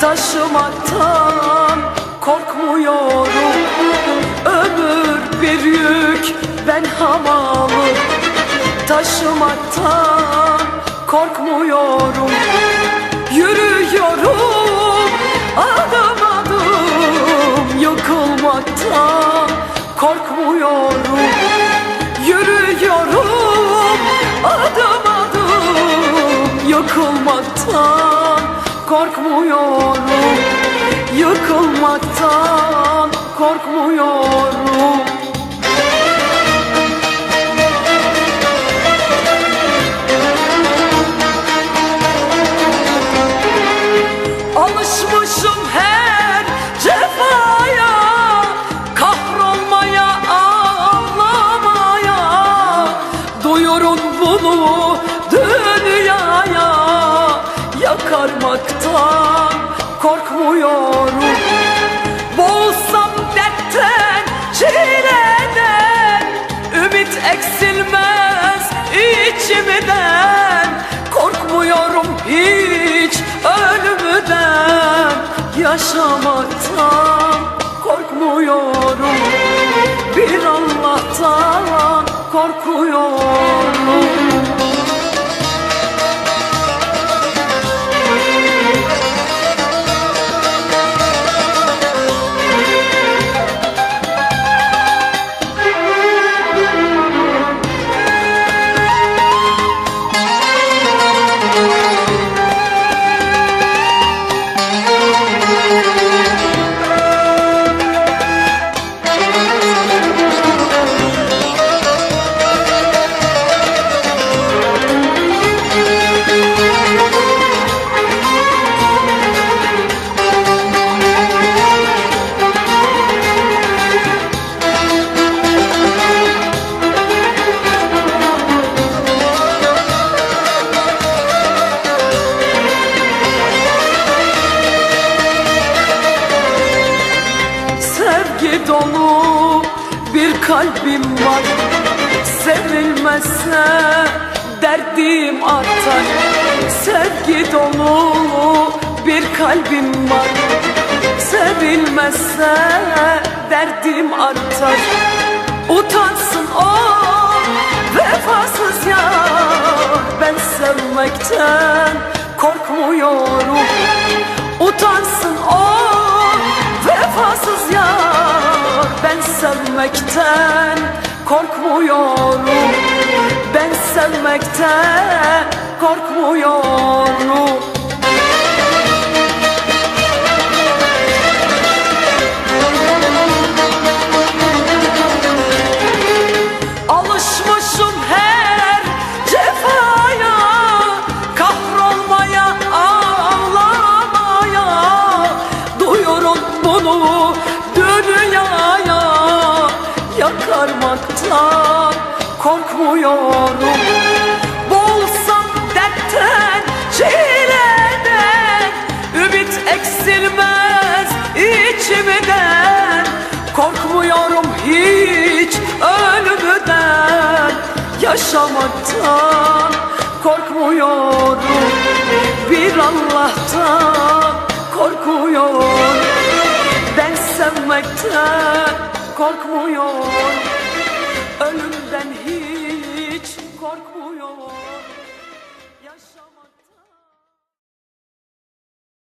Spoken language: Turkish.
Taşımaktan korkmuyorum. Ömür bir yük ben hamalı. Taşımaktan korkmuyorum. Yürüyorum adım adım Yıkılmaktan korkmuyorum. Yıkılmaktan korkmuyorum korkmuyorum. Boğulsam dertten, çileden. Ümit eksilmez içimden. Korkmuyorum hiç ölümden. Yaşamaktan korkmuyorum. Bir Allah'tan korkuyorum bir kalbim var. Sevilmezse derdim artar. Sevgi dolu bir kalbim var. Sevilmezse derdim artar. Utansın o vefasız ya Ben sevmekten korkmuyorum Ben sevmekten korkmuyorum. Ben sevmekten korkmuyorum Yakarmaktan korkmuyorum. Boğulsam dertten, çileden Ümit eksilmez içimden. Korkmuyorum hiç ölümden Yaşamaktan korkmuyorum. Bir Allah'tan korkuyorum Ben sevmekten korkmuyorum Ölümden hiç korkmuyorum Yaşamak